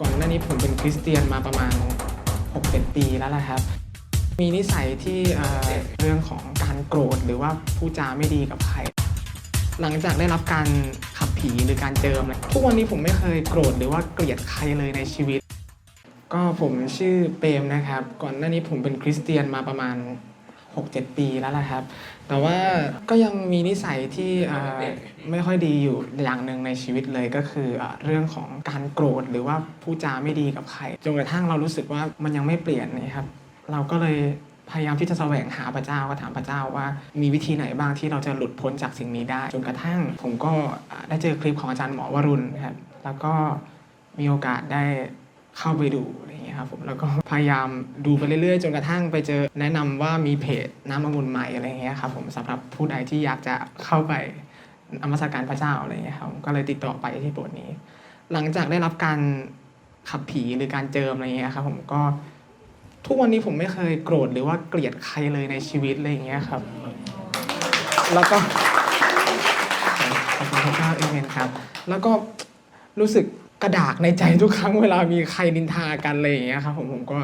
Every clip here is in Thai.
ก่อนหน้านี้ผมเป็นคริสเตียนมาประมาณ 6-7 ปีแล้วละครับ มีนิสัยที่เเรื่องของการโกรธหรือว่าพูดจาไม่ดีกับใคร หลังจากได้รับการขับผีหรือการเจิมทุกวันนี้ผมไม่เคยโกรธหรือว่าเกลียดใครเลยในชีวิต ก็ผมชื่อเปมนะครับ ก่อนหน้านี้ผมเป็นคริสเตียนมาประมาณ 6-7 ปีแล้วละครับ แต่ว่าก็ยังมีนิสัยที่อ่อไม่ค่อยดีอยู่อย่างหนึ่งในชีวิตเลยก็คือเอ่อเรื่องของการโกรธหรือว่าพูดจาไม่ดีกับใครจนกระทั่งเรารู้สึกว่ามันยังไม่เปลี่ยนนะครับ เราก็เลยพยายามที่จะแสวงหาพระเจ้าก็ถามพระเจ้าว่า มีวิธีไหนบ้างที่เราจะหลุดพ้นจากสิ่งนี้ได้ จนกระทั่งผมก็อ่าได้เจอคลิปของอาจารย์หมอวรุณนะครับแล้วก็มีโอกาสได้เข้าไปดู ครับผมแล้วก็พยายามดูไปเรื่อยๆ จนกระทั่งไปเจอแนะนำว่ามีเพจน้ำองุ่นใหม่อะไรอย่างเงี้ยครับผมสำหรับผู้ใดที่อยากจะเข้าไปนมัสการพระเจ้าอะไรอย่างเงี้ยครับก็เลยติดต่อไปที่โบสถ์นี้ หลังจากได้รับการขับผีหรือการเจิมอะไรอย่างเงี้ยครับผมก็ทุกวันนี้ผมไม่เคยโกรธหรือว่าเกลียดใครเลยในชีวิตอะไรอย่างเงี้ยครับ แล้วก็ขอบคุณพระเจ้าเอเมนครับ แล้วก็รู้สึก กระดากในใจทุกครั้งเวลามีใครนินทากันอะไรอย่างเงี้ยครับผมผมก็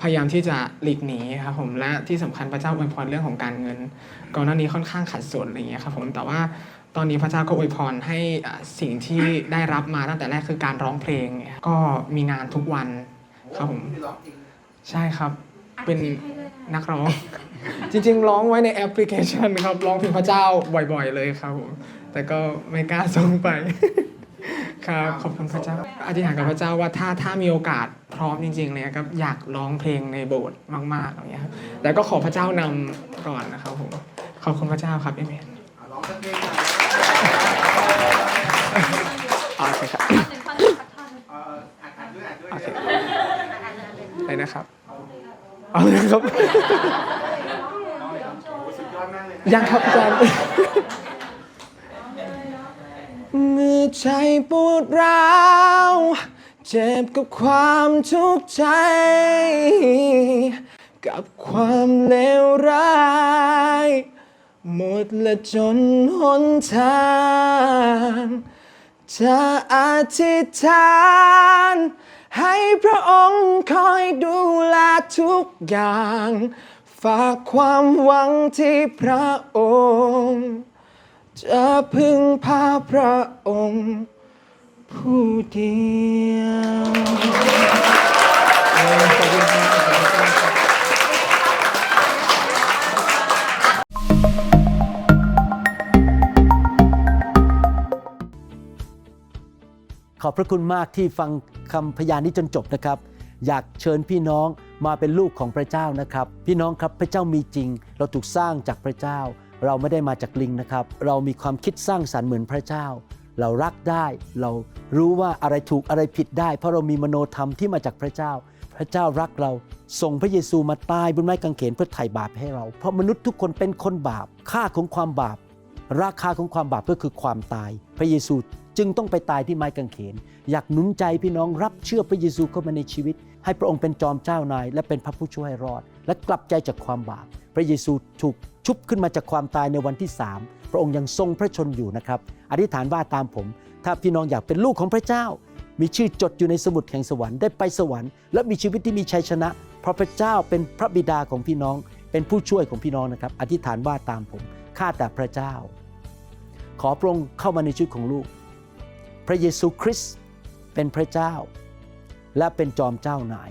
พยายามที่จะหลีกหนีครับผมและที่สำคัญพระเจ้าอวยพรเรื่องของการเงิน ก่อนหน้านี้ค่อนข้างขัดสนอะไรอย่างเงี้ยครับผมแต่ว่าตอนนี้พระเจ้าก็อวยพรให้สิ่งที่ได้รับมาตั้งแต่แรกคือการร้องเพลง ก็มีงานทุกวันครับผมใช่ครับเป็นนักร้อง จริงๆ ร้องไว้ในแอปพลิเคชันครับ ร้องเพลงพระเจ้าบ่อยๆ เลยครับผมแต่ก็ไม่กล้าส่งไป ครับขอบคุณพระเจ้าอธิษฐานกับพระเจ้าว่าถ้าถ้ามีโอกาสพร้อมจริงๆเลยครับอยากร้องเพลงในโบสถ์มากๆอย่างเงี้ยครับแต่ก็ขอพระเจ้านำก่อนนะครับผมขอบคุณพระเจ้าครับเอเมนร้องเพลงโอเคครับอออัดอัดด้วยอัดด้วยโอเคเดี๋ยวไปนะครับเอาเลยครับโอ้สุดยอดมากเลยนะยังครับอาจารย์ ใจปวดร้าว เจ็บกับความทุกข์ใจ กับความเลวร้าย หมดและจนหนทางจะอธิษฐาน ให้พระองค์คอยดูแลทุกอย่าง ฝากความหวังที่พระองค์ จะพึ่งพาพระองค์ผู้เดียวขอบคุณครับขอบพระคุณมากที่ฟังคำพยานนี้จนจบนะครับ อยากเชิญพี่น้องมาเป็นลูกของพระเจ้านะครับ พี่น้องครับพระเจ้ามีจริง เราถูกสร้างจากพระเจ้า เราไม่ได้มาจากลิงนะครับ เรามีความคิดสร้างสรรค์เหมือนพระเจ้า เรารักได้ เรารู้ว่าอะไรถูกอะไรผิดได้ เพราะเรามีมโนธรรมที่มาจากพระเจ้า พระเจ้ารักเรา ส่งพระเยซูมาตายบนไม้กางเขนเพื่อไถ่บาปให้เรา เพราะมนุษย์ทุกคนเป็นคนบาป ค่าของความบาป ราคาของความบาปก็คือความตาย พระเยซูจึงต้องไปตายที่ไม้กางเขน อยากหนุนใจพี่น้องรับเชื่อพระเยซูเข้ามาในชีวิต ให้พระองค์เป็นจอมเจ้านาย และเป็นพระผู้ช่วยรอด และกลับใจจากความบาป ระเยซูถูกชุบขึ้นมาจากความตายในวันที่สามพระองค์ยังทรงพระชนอยู่นะครับ อธิษฐานว่าตามผม ถ้าพี่น้องอยากเป็นลูกของพระเจ้า มีชื่อจดอยู่ในสมุดแห่งสวรรค์ได้ไปสวรรค์และมีชีวิตที่มีชัยชนะ เพราะพระเจ้าเป็นพระบิดาของพี่น้อง เป็นผู้ช่วยของพี่น้องนะครับ อธิษฐานว่าตามผมข้าแต่พระเจ้า ขอพระองค์เข้ามาในชีวิตของลูก พระเยซูคริสต์เป็นพระเจ้า และเป็นจอมเจ้านาย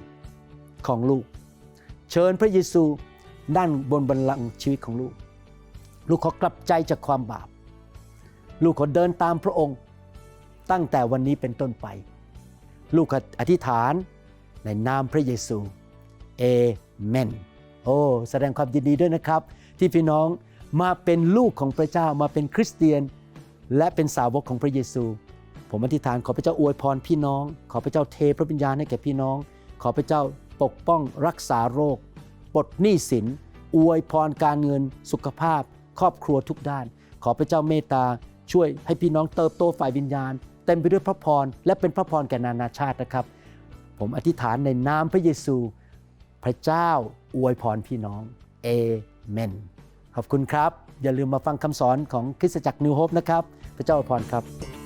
ของลูก เชิญพระเยซู นั่งบนบัลลังก์ชีวิตของลูก ลูกขอกลับใจจากความบาป ลูกขอเดินตามพระองค์ ตั้งแต่วันนี้เป็นต้นไป ลูกขออธิษฐานในนามพระเยซูเอเมนโอ้แสดงความยินดีด้วยนะครับ ที่พี่น้องมาเป็นลูกของพระเจ้ามาเป็นคริสเตียน และเป็นสาวกของพระเยซู ผมอธิษฐานขอพระเจ้าอวยพรพี่น้อง ขอพระเจ้าเทพระวิญญาณให้แก่พี่น้อง ขอพระเจ้าปกป้องรักษาโรค ลดหนี้สิน อวยพรการเงิน สุขภาพ ครอบครัวทุกด้าน ขอพระเจ้าเมตตา ช่วยให้พี่น้องเติบโตฝ่ายวิญญาณ เต็มไปด้วยพระพร และเป็นพระพรแก่นานาชาตินะครับ ผมอธิษฐานในนามพระเยซู พระเจ้าอวยพรพี่น้องเอเมน ขอบคุณครับ อย่าลืมมาฟังคำสอนของคริสตจักรนิวโฮปนะครับ พระเจ้าอวยพรครับ